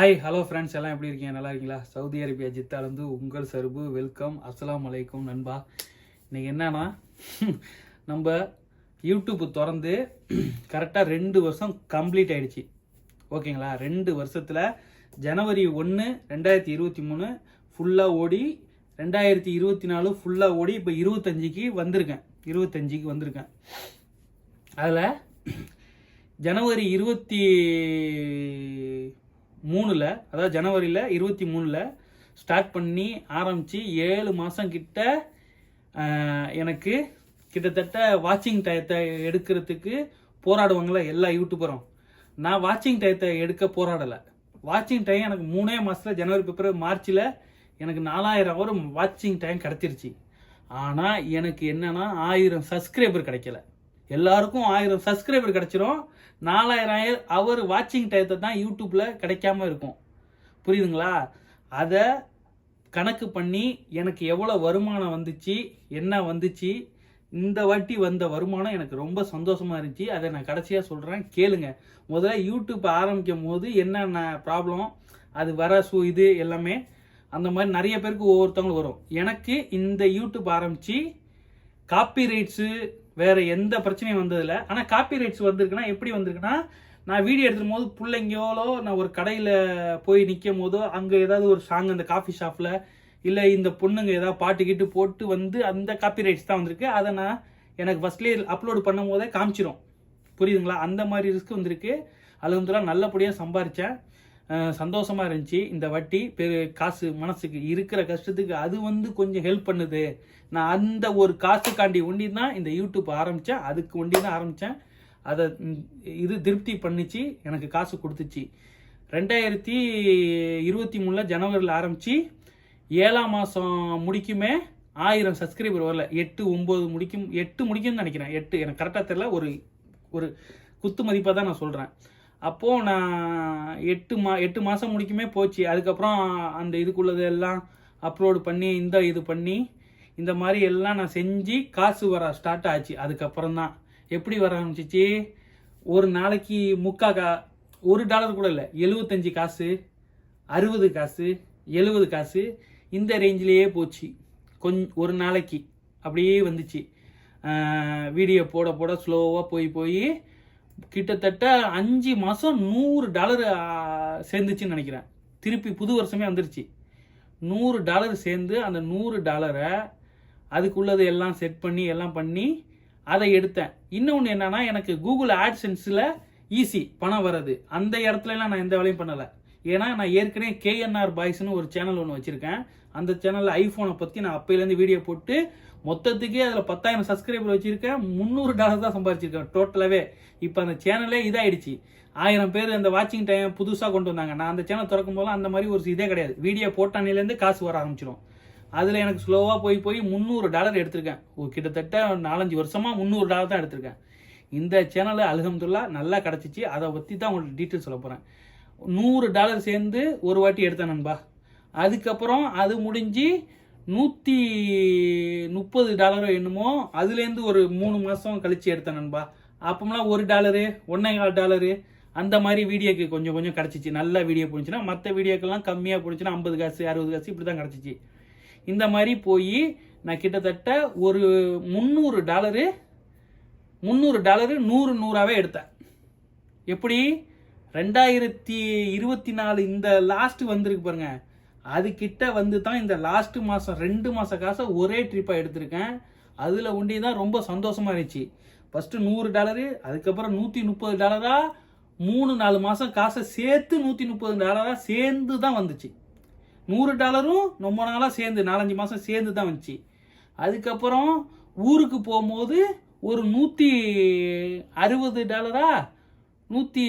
Hi hello friends எல்லாம் எப்படி இருக்கீங்க? நல்லா இருக்கீங்களா? சவுதி அரேபியா ஜித்தாலேருந்து உங்கள் சருபு. வெல்கம் அஸ்லாம் அலைக்கும் நண்பா. இன்னைக்கு என்னன்னா நம்ம யூடியூப் திறந்து கரெக்டாக ரெண்டு வருஷம் கம்ப்ளீட் ஆகிடுச்சு ஓகேங்களா? ரெண்டு வருஷத்தில் ஜனவரி ஒன்று ரெண்டாயிரத்தி இருபத்தி மூணு ஃபுல்லாக ஓடி ரெண்டாயிரத்தி இருபத்தி நாலு ஃபுல்லாக ஓடி இப்போ இருபத்தஞ்சிக்கு வந்திருக்கேன். இருபத்தஞ்சிக்கு வந்திருக்கேன். அதில் ஜனவரி இருபத்தி மூணில் அதாவது ஜனவரியில் இருபத்தி மூணில் ஸ்டார்ட் பண்ணி ஆரம்பித்து ஏழு மாதம் கிட்ட எனக்கு கிட்டத்தட்ட வாட்சிங் டயத்தை எடுக்கிறதுக்கு போராடுவாங்களே எல்லா யூடியூபரும் நான் வாட்சிங் டயத்தை எடுக்க போராடலை. வாட்சிங் டைம் எனக்கு மூணே மாதத்தில் ஜனவரி பிப்ரவரி மார்ச்சில் எனக்கு நாலாயிரம் ஹவர் வாட்சிங் டைம் கிடச்சிருச்சு. ஆனால் எனக்கு என்னென்னா ஆயிரம் சப்ஸ்கிரைபர் கிடைக்கல. எல்லாருக்கும் ஆயிரம் சப்ஸ்கிரைபர் கிடைச்சிரும். நாலாயிரம் அவர் வாட்சிங் டயத்தை தான் யூடியூப்பில் கிடைக்காம இருக்கும். புரியுதுங்களா? அதை கணக்கு பண்ணி எனக்கு எவ்வளோ வருமானம் வந்துச்சு என்ன வந்துச்சு இந்த வாட்டி வந்த வருமானம் எனக்கு ரொம்ப சந்தோஷமாக இருந்துச்சு. அதை நான் கடைசியாக சொல்கிறேன் கேளுங்க. முதல்ல யூடியூப் ஆரம்பிக்கும் போது என்னென்ன ப்ராப்ளம் அது வர சூ இது எல்லாமே அந்த மாதிரி நிறைய பேருக்கு ஒவ்வொருத்தவங்களும் வரும். எனக்கு இந்த யூடியூப் ஆரம்பித்து காப்பி ரைட்ஸு வேற எந்த பிரச்சனையும் வந்ததில்லை. ஆனால் காப்பி ரைட்ஸ் வந்திருக்குன்னா எப்படி வந்திருக்குன்னா நான் வீடியோ எடுக்கும் போது பிள்ளைங்களோ நான் ஒரு கடையில் போய் நிற்கும் போதோ அங்கே ஏதாவது ஒரு சாங் அந்த காஃபி ஷாப்பில் இல்லை இந்த பொண்ணுங்க ஏதாவது பாட்டு கீட்டு போட்டு வந்து அந்த காப்பி ரைட்ஸ் தான் வந்திருக்கு. அதை நான் எனக்கு ஃபஸ்ட்லேயே அப்லோடு பண்ணும் போதே காமிச்சிரும். புரியுதுங்களா? அந்த மாதிரி ரிஸ்க் வந்திருக்கு. அலமதுல்லா நல்லபடியாக சம்பாரித்தேன் சந்தோஷமாக இருந்துச்சு. இந்த வட்டி பெரு காசு மனசுக்கு இருக்கிற கஷ்டத்துக்கு அது வந்து கொஞ்சம் ஹெல்ப் பண்ணுது. நான் அந்த ஒரு காசுக்காண்டி ஒண்டி தான் இந்த யூடியூப் ஆரம்பித்தேன் அதுக்கு ஒண்டி தான் ஆரம்பித்தேன் அதை இது திருப்தி பண்ணிச்சு. எனக்கு காசு கொடுத்துச்சு. ரெண்டாயிரத்தி இருபத்தி மூணில் ஜனவரியில் ஆரம்பித்து ஏழாம் மாதம் முடிக்குமே ஆயிரம் சப்ஸ்கிரைபர் வரல. எட்டு ஒம்பது முடிக்கும் எட்டு முடிக்கும்னு நினைக்கிறேன். எட்டு எனக்கு கரெக்டாக தெரியல. ஒரு ஒரு குத்து மதிப்பாக தான் நான் சொல்கிறேன் அப்போது நான் எட்டு மா எட்டு மாதம் முடிக்குமே போச்சு. அதுக்கப்புறம் அந்த இதுக்குள்ளது எல்லாம் அப்லோடு பண்ணி இந்த இது பண்ணி இந்த மாதிரி எல்லாம் நான் செஞ்சு காசு வர ஸ்டார்ட் ஆச்சு. அதுக்கப்புறம் தான். எப்படி வர ஆரம்பிச்சிச்சு? ஒரு நாளைக்கு முக்கா கா ஒரு டாலர் கூட இல்லை. எழுபத்தஞ்சி காசு அறுபது காசு எழுபது காசு இந்த ரேஞ்சிலேயே போச்சு. கொஞ்ச ஒரு நாளைக்கு. அப்படியே வந்துச்சு. வீடியோ போட போட ஸ்லோவாக போய் போய் கிட்டத்தட்ட அஞ்சு மாதம் நூறு டாலர் சேர்ந்துச்சுன்னு நினைக்கிறேன். திருப்பி புது வருஷமே வந்துருச்சு. நூறு டாலர் சேர்ந்து அந்த நூறு டாலரை அதுக்குள்ளது எல்லாம் செட் பண்ணி எல்லாம் பண்ணி அதை எடுத்தேன். இன்னொன்று என்னென்னா எனக்கு கூகுள் ஆட்சென்ஸில் ஈஸி பணம் வர்றது. அந்த இடத்துலலாம் நான் எந்த வேலையும் பண்ணலை. ஏன்னா நான் ஏற்கனவே கேஎன்ஆர் பாய்ஸ்னு ஒரு சேனல் ஒன்று வச்சுருக்கேன். அந்த சேனலில் ஐஃபோனை பற்றி நான் அப்போலேருந்து வீடியோ போட்டு மொத்தத்துக்கே அதில் பத்தாயிரம் சப்ஸ்கிரைபர் வச்சுருக்கேன். முந்நூறு டாலர் தான் சம்பாதிச்சிருக்கேன் டோட்டலாகவே இப்போ அந்த சேனலே இதாகிடுச்சு ஆயிரம் பேர் அந்த வாட்சிங் டைம் புதுசாக கொண்டு வந்தாங்க. நான் அந்த சேனல் திறக்கும் போது அந்த மாதிரி ஒரு இதே கிடையாது. வீடியோ போட்டானிலேருந்து காசு வர ஆரம்பிச்சிடும். அதில் எனக்கு ஸ்லோவாக போய் போய் முந்நூறு டாலர் எடுத்திருக்கேன். கிட்டத்தட்ட நாலஞ்சு வருஷமாக முந்நூறு டாலர் தான் எடுத்திருக்கேன். இந்த சேனல் அலகம்துல்லா நல்லா கிடச்சிச்சு. அதை பற்றி தான் உங்களுக்கு டீட்டெயில் சொல்ல போகிறேன் நூறு டாலர் சேர்ந்து ஒரு வாட்டி எடுத்தேன் நண்பா. அதுக்கப்புறம் அது முடிஞ்சு நூற்றி முப்பது டாலரோ என்னமோ அதுலேருந்து ஒரு மூணு மாதம் கழித்து எடுத்தேன் நண்பா. அப்போம்லாம் ஒரு டாலரு ஒன்றே கால் டாலரு அந்த மாதிரி வீடியோக்கு கொஞ்சம் கொஞ்சம் கிடச்சிச்சு. நல்ல வீடியோ போச்சுன்னா மற்ற வீடியோக்கெல்லாம் கம்மியாக போச்சுன்னா ஐம்பது காசு அறுபது காசு இப்படி தான் கிடச்சிச்சு. இந்த மாதிரி போய் நான் கிட்டத்தட்ட ஒரு முந்நூறு டாலரு முந்நூறு டாலரு நூறு நூறாவே எடுத்தேன். எப்படி? ரெண்டாயிரத்தி இருபத்தி நாலு இந்த லாஸ்ட்டு வந்திருக்கு பாருங்கள் அது கிட்ட வந்து தான் இந்த லாஸ்ட் மாதம் ரெண்டு மாத காசை ஒரே ட்ரிப்பாக எடுத்திருக்கேன். அதில் ஒண்டி தான் ரொம்ப சந்தோஷமா இருந்துச்சு. ஃபஸ்ட்டு நூறு டாலரு அதுக்கப்புறம் நூற்றி முப்பது டாலராக மூணு நாலு மாதம் காசை சேர்த்து நூற்றி முப்பது டாலராக சேர்ந்து தான் வந்துச்சு. நூறு டாலரும் ரொம்ப நாளாக சேர்ந்து நாலஞ்சு மாதம் சேர்ந்து தான் வந்துச்சு. அதுக்கப்புறம் ஊருக்கு போகும்போது ஒரு நூற்றி அறுபது டாலரா நூற்றி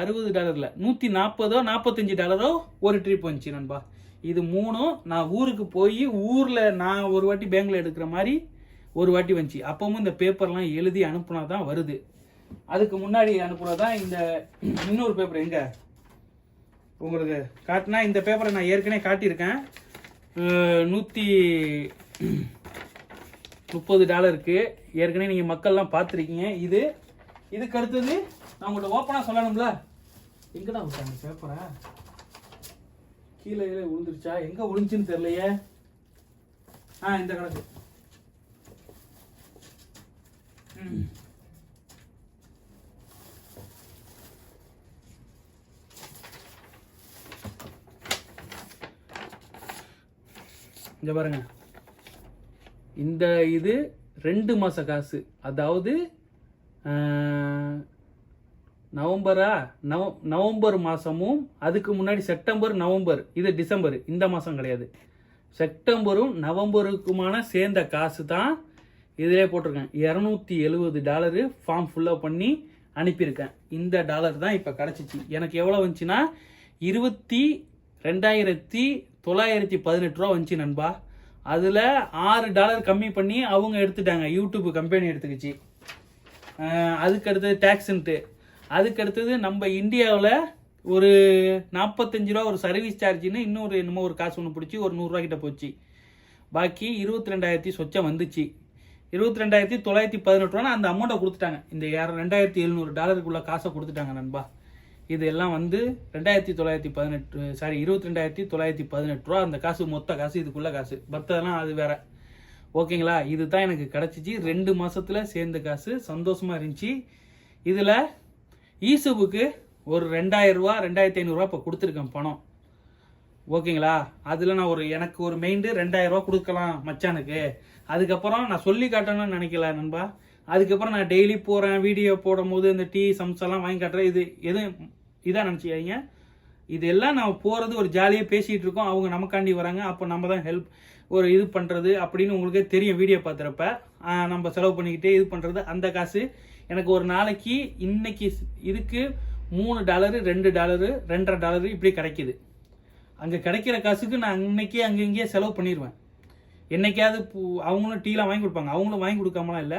அறுபது டாலரில் நூற்றி நாற்பதோ நாற்பத்தஞ்சு டாலரோ ஒரு ட்ரிப் வந்துச்சு நண்பா. இது மூணும் நான் ஊருக்கு போய் ஊரில் நான் ஒரு வாட்டி பேங்கில் எடுக்கிற மாதிரி ஒரு வாட்டி வந்துச்சு. அப்பவும் இந்த பேப்பர்லாம் எழுதி அனுப்புனா தான் வருது. அதுக்கு முன்னாடி அனுப்புனா தான் இந்த இன்னொரு பேப்பர் எங்க? உங்களுக்கு காட்டினா இந்த பேப்பரை நான் ஏற்கனவே காட்டியிருக்கேன். நூற்றி முப்பது டாலருக்கு ஏற்கனவே நீங்கள் மக்கள்லாம் பார்த்துருக்கீங்க. இது இதுக்கு அடுத்தது நான் உங்கள்கிட்ட ஓப்பனாக சொல்லணும்ல. எங்கடா விட்டாங்க பேப்பரை? கீழே கீழே விழுந்துருச்சா எங்க விழுந்துச்சுன்னு தெரியலையே. ஆ இந்த கணக்கு. இங்க பாருங்க. இந்த இது ரெண்டு மாச காசு. அதாவது நவம்பரா? நவ நவம்பர் மாதமும் அதுக்கு முன்னாடி செப்டம்பர் நவம்பர். இது டிசம்பர். இந்த மாதம் கிடையாது. செப்டம்பரும் நவம்பருக்குமான சேர்ந்த காசு தான் இதிலே போட்டிருக்கேன். இரநூத்தி எழுபது டாலரு ஃபார்ம் ஃபுல்லாக பண்ணி அனுப்பியிருக்கேன். இந்த டாலர் தான் இப்போ கிடச்சிச்சு. எனக்கு எவ்வளோ வந்துச்சுன்னா இருபத்தி ரெண்டாயிரத்தி தொள்ளாயிரத்தி பதினெட்டு ரூபா வந்துச்சு நண்பா. அதில் ஆறு டாலர் கம்மி பண்ணி அவங்க எடுத்துட்டாங்க. யூடியூப் கம்பெனி எடுத்துக்கிச்சு. அதுக்கடுத்தது அதுக்கு அடுத்தது டேக்ஸுன்ட்டு அதுக்கு அடுத்தது நம்ம இந்தியாவில் ஒரு நாற்பத்தஞ்சு ரூபா ஒரு சர்வீஸ் சார்ஜின்னு இன்னொரு என்னமோ ஒரு காசு ஒன்று பிடிச்சி ஒரு நூறுரூவா கிட்ட போச்சு. பாக்கி இருபத்தி ரெண்டாயிரத்தி சொச்சம் வந்துச்சு. இருபத்தி ரெண்டாயிரத்தி தொள்ளாயிரத்தி பதினெட்டு ரூபா அந்த அமௌண்ட்டை கொடுத்துட்டாங்க. இந்த யார் ரெண்டாயிரத்தி எழுநூறு டாலருக்குள்ள காசை கொடுத்துட்டாங்க நண்பா. இது எல்லாம் வந்து ரெண்டாயிரத்தி தொள்ளாயிரத்தி பதினெட்டு சாரி இருபத்தி ரெண்டாயிரத்தி தொள்ளாயிரத்தி பதினெட்டு ரூபா அந்த காசு மொத்த காசு இதுக்குள்ள காசு. மற்றதெல்லாம் அது வேற. ஓகேங்களா? இது தான் எனக்கு கிடச்சிச்சு. ரெண்டு மாதத்தில் சேர்ந்த காசு. சந்தோஷமாக இருந்துச்சு. இதில் ஈசுவுக்கு ஒரு ரெண்டாயிரரூவா ரெண்டாயிரத்தி ஐநூறுரூவா இப்போ கொடுத்துருக்கேன் பணம். ஓகேங்களா? அதில் நான் ஒரு எனக்கு ஒரு மெயின்டு ரெண்டாயிரரூவா கொடுக்கலாம் மச்சானுக்கு. அதுக்கப்புறம் நான் சொல்லி காட்டணும்னு நினைக்கல நண்பா. அதுக்கப்புறம் நான் டெய்லி போகிறேன் வீடியோ போடும் போது இந்த டீ சம்செல்லாம் வாங்கி காட்டுறேன். இது எதுவும் இதாக நினச்சிக்காதீங்க. இதெல்லாம் நான் போகிறது ஒரு ஜாலியாக பேசிகிட்டு இருக்கோம். அவங்க நமக்காண்டி வராங்க. அப்போ நம்ம தான் ஹெல்ப் ஒரு இது பண்ணுறது அப்படின்னு உங்களுக்கே தெரியும் வீடியோ பார்த்துறப்ப நம்ம செலவு பண்ணிக்கிட்டே இது பண்ணுறது அந்த காசு எனக்கு ஒரு நாளைக்கு இன்னைக்கு இதுக்கு மூணு டாலரு ரெண்டு டாலரு ரெண்டரை டாலரு இப்படி கிடைக்குது. அங்கே கிடைக்கிற காசுக்கு நான் அன்னைக்கே அங்கே இங்கேயே செலவு பண்ணிடுவேன் என்னைக்காவது பூ- அவங்களும் டீலாம் வாங்கி கொடுப்பாங்க. அவங்களும் வாங்கி கொடுக்காமலாம் இல்லை.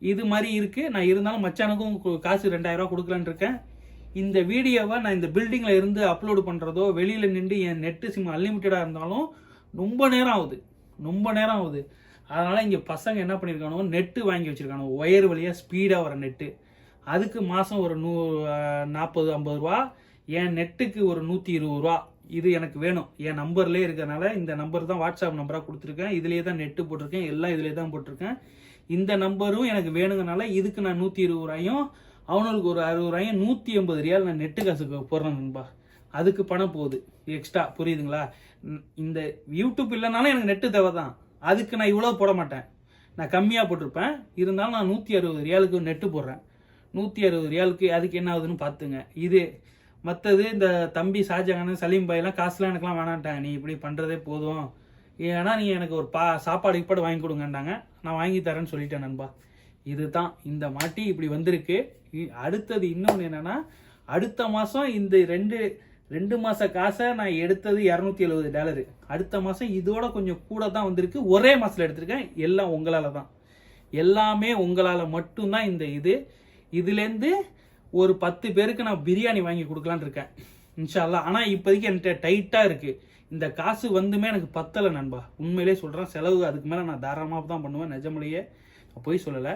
இது மாதிரி இருக்குது நான் இருந்தாலும் மச்சானுக்கும் காசு ரெண்டாயிரரூவா கொடுக்கலான்னு இருக்கேன். இந்த வீடியோவை நான் இந்த பில்டிங்கில் இருந்து அப்லோடு பண்ணுறதோ வெளியில் நின்று என் நெட்டு சிம் அன்லிமிட்டடாக இருந்தாலும் ரொம்ப நேரம் ஆகுது. ரொம்ப நேரம் ஆகுது. அதனால் இங்கே பசங்க என்ன பண்ணியிருக்கானோ நெட்டு வாங்கி வச்சுருக்கானோ ஒயர் வழியாக ஸ்பீடாக வர நெட்டு அதுக்கு மாதம் ஒரு நூ நாற்பது ஐம்பது ரூபா. என் நெட்டுக்கு ஒரு நூற்றி இருபது ரூபா. இது எனக்கு வேணும். என் நம்பர்லேயே இருக்கிறனால இந்த நம்பர் தான் வாட்ஸ்அப் நம்பராக கொடுத்துருக்கேன். இதுலேயே தான் நெட்டு போட்டிருக்கேன். எல்லாம் இதிலே தான் போட்டிருக்கேன். இந்த நம்பரும் எனக்கு வேணுங்கனால இதுக்கு நான் நூற்றி இருபது ரூபாயும் அவனுக்கு ஒரு அறுபது ரூபாயும் நூற்றி எண்பது ரியால் நான் நெட்டு காசுக்கு போடுறேன் நண்பா. அதுக்கு பணம் போகுது. எக்ஸ்ட்ரா புரியுதுங்களா? இந்த யூடியூப் இல்லைனாலும் எனக்கு நெட்டு தேவை தான் அதுக்கு நான் இவ்வளோ போட மாட்டேன். நான் கம்மியாக போட்டிருப்பேன். இருந்தாலும் நான் நூற்றி அறுபது ரியாலுக்கு நெட்டு போடுறேன். நூற்றி அறுபது ரியாலுக்கு அதுக்கு என்ன ஆகுதுன்னு பார்த்துங்க. இது மற்றது இந்த தம்பி ஷாஜகான் சலீம் பாய்லாம் காசுலாம் எனக்குலாம் வேணான்ட்டாங்க நீ இப்படி பண்ணுறதே போதும். ஏன்னா நீ எனக்கு ஒரு பா சாப்பாடு கீப்பாடு வாங்கி கொடுங்கன்றாங்க நான் வாங்கி தரேன்னு சொல்லிட்டேன் நண்பா. இதுதான் இந்த மாட்டி இப்படி வந்திருக்கு. இ- அடுத்தது இன்னொன்று என்னென்னா அடுத்த மாதம் இந்த ரெண்டு ரெண்டு மாத காசை நான் எடுத்தது இரநூத்தி எழுபது டாலரு. அடுத்த மாதம் இதோட கொஞ்சம் கூட தான் வந்திருக்கு. ஒரே மாதத்தில் எடுத்திருக்கேன். எல்லாம் உங்களால் தான் எல்லாமே உங்களால் மட்டும்தான் இந்த இது. இதுலேருந்து ஒரு பத்து பேருக்கு நான் பிரியாணி வாங்கி கொடுக்கலான்னு இருக்கேன். இன்ஷா ஆனால் இப்போதைக்கு என்கிட்ட டைட்டாக இருக்குது இந்த காசு வந்துமே எனக்கு பத்தலை நண்பா. உண்மையிலே சொல்கிறேன் செலவு அதுக்கு மேலே நான் தாராளமாக தான் பண்ணுவேன். நிஜமலையே போய் சொல்லலை.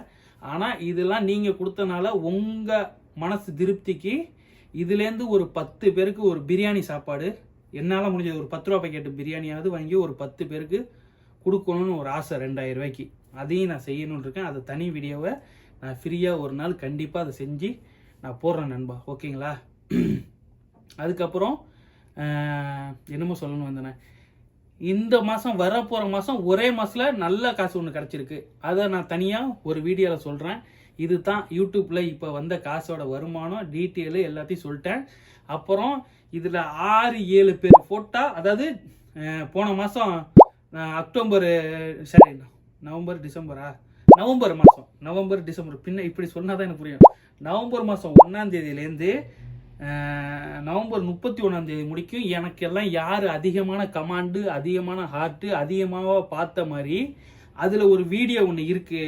ஆனால் இதெல்லாம் நீங்கள் கொடுத்தனால உங்கள் மனசு திருப்திக்கு இதுலேருந்து ஒரு பத்து பேருக்கு ஒரு பிரியாணி சாப்பாடு. என்னால் முடிஞ்சது ஒரு பத்து ரூபா பேக்கெட்டு பிரியாணியாவது வாங்கி ஒரு பத்து பேருக்கு கொடுக்கணும்னு ஒரு ஆசை ரெண்டாயிரம் ரூபாய்க்கு. அதையும் நான் செய்யணும்னு இருக்கேன். அதை தனி வீடியோவை நான் ஃப்ரீயாக ஒரு நாள் கண்டிப்பாக அதை செஞ்சு நான் போடுறேன் நண்பா. ஓகேங்களா? அதுக்கப்புறம் என்னமோ சொல்லணும் வந்தேனே. இந்த மாதம் வரப்போகிற மாதம் ஒரே மாதத்தில் நல்ல காசு ஒன்று கிடச்சிருக்கு. அதை நான் தனியாக ஒரு வீடியோவில் சொல்கிறேன் இது தான் யூடியூப்பில் இப்போ வந்த காசோட வருமானம் டீட்டெயிலு எல்லாத்தையும் சொல்லிட்டேன். அப்புறம் இதில் ஆறு ஏழு பேர் ஃபோட்டா அதாவது போன மாதம் அக்டோபர் சரி நவம்பர் டிசம்பரா? நவம்பர் மாதம் நவம்பர் டிசம்பர். பின்ன இப்படி சொன்னால் தான் எனக்கு புரியும். நவம்பர் மாதம் ஒன்றாம் தேதியிலேருந்து நவம்பர் முப்பத்தி ஒன்றாம் தேதி முடிக்கும். எனக்கெல்லாம் யார் அதிகமான கமாண்டு அதிகமான ஹார்ட்டு அதிகமாக பார்த்த மாதிரி அதில் ஒரு வீடியோ ஒன்று இருக்கு.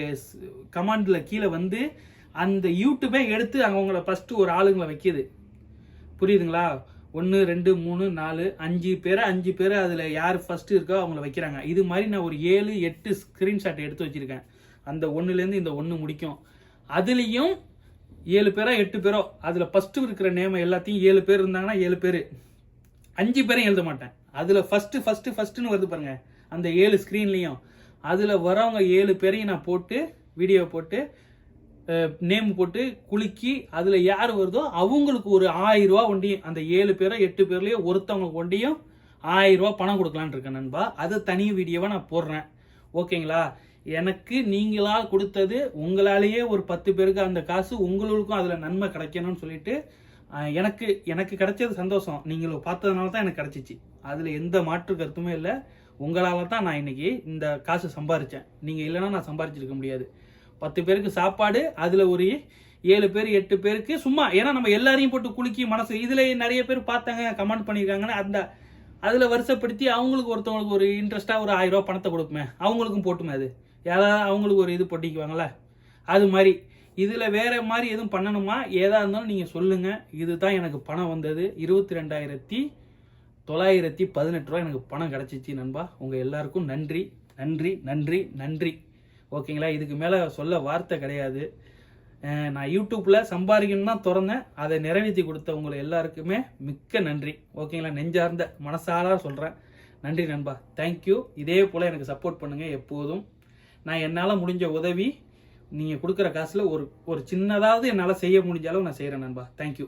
கமாண்டில் கீழே வந்து அந்த யூடியூபே எடுத்து அவங்கள ஃபஸ்ட்டு ஒரு ஆளுங்களை வைக்கிது. புரியுதுங்களா? ஒன்று ரெண்டு மூணு நாலு அஞ்சு பேரை அஞ்சு பேரை அதில் யார் ஃபஸ்ட்டு இருக்கோ அவங்கள வைக்கிறாங்க. இது மாதிரி நான் ஒரு ஏழு எட்டு ஸ்க்ரீன்ஷாட் எடுத்து வச்சுருக்கேன். அந்த ஒன்றுலேருந்து இந்த ஒன்று முடிக்கும். அதுலேயும் ஏழு பேரோ எட்டு பேரோ அதில் ஃபஸ்ட்டு இருக்கிற நேமை எல்லாத்தையும் ஏழு பேர் இருந்தாங்கன்னா ஏழு பேர். அஞ்சு பேரையும் எழுத மாட்டேன். அதில் ஃபஸ்ட்டு ஃபஸ்ட்டு ஃபஸ்ட்டுன்னு வருது பாருங்க. அந்த ஏழு ஸ்க்ரீன்லேயும் அதில் வரவங்க ஏழு பேரையும் நான் போட்டு வீடியோ போட்டு நேம் போட்டு குலுக்கி அதில் யார் வருதோ அவங்களுக்கு ஒரு ஆயிரம் ரூபா ஒண்டியும் அந்த ஏழு பேரோ எட்டு பேர்லேயோ ஒருத்தவங்களுக்கு ஒண்டியும் ஆயிரம் ரூபா பணம் கொடுக்கலான்னு இருக்கேன் நண்பா. அது தனி வீடியோவை நான் போடுறேன். ஓகேங்களா? எனக்கு நீங்களா கொடுத்தது உங்களாலேயே ஒரு பத்து பேருக்கு அந்த காசு உங்களுக்கும் அதில் நன்மை கிடைக்கணும்னு சொல்லிட்டு எனக்கு எனக்கு கிடைச்சது சந்தோஷம். நீங்கள் பார்த்ததுனால தான் எனக்கு கிடைச்சிச்சு. அதில் எந்த மாற்று கருத்துமே இல்லை. உங்களால் தான் நான் இன்னைக்கு இந்த காசு சம்பாரித்தேன் நீங்கள் இல்லைன்னா நான் சம்பாரிச்சிருக்க முடியாது. பத்து பேருக்கு சாப்பாடு அதில் ஒரு ஏழு பேர் எட்டு பேருக்கு சும்மா ஏன்னா நம்ம எல்லாரையும் போட்டு குலுக்கி மனசு இதில் நிறைய பேர் பார்த்தாங்க கமெண்ட் பண்ணியிருக்காங்கன்னு அந்த அதில் வருஷப்படுத்தி அவங்களுக்கு ஒருத்தவங்களுக்கு ஒரு இன்ட்ரெஸ்ட்டாக ஒரு ஆயிரம் ரூபா பணத்தை கொடுக்குமே அவங்களுக்கும் போட்டுமே அது. யாராவது அவங்களுக்கு ஒரு இது பொட்டிக்குவாங்களே அது மாதிரி. இதில் வேறு மாதிரி எதுவும் பண்ணணுமா? ஏதா இருந்தாலும் நீங்கள் சொல்லுங்கள் இது தான் எனக்கு பணம் வந்தது. இருபத்தி ரெண்டாயிரத்தி தொள்ளாயிரத்தி பதினெட்டு ரூபா எனக்கு பணம் கிடச்சிச்சு நண்பா. உங்கள் எல்லாருக்கும் நன்றி நன்றி நன்றி நன்றி. ஓகேங்களா? இதுக்கு மேலே சொல்ல வார்த்தை கிடையாது. நான் யூடியூப்பில் சம்பாதிக்கணும்னு தான் திறந்தேன். அதை நிறைவேற்றி கொடுத்த உங்களை எல்லாருக்குமே மிக்க நன்றி. ஓகேங்களா? நெஞ்சார்ந்த மனசார சொல்கிறேன் நன்றி நண்பா. தேங்க்யூ இதே போல் எனக்கு சப்போர்ட் பண்ணுங்கள் எப்போதும். நான் என்னால் முடிஞ்ச உதவி நீங்கள் கொடுக்குற காசில் ஒரு ஒரு சின்னதாவது என்னால் செய்ய முடிஞ்ச அளவு நான் செய்கிறேன் நண்பா. தேங்க்யூ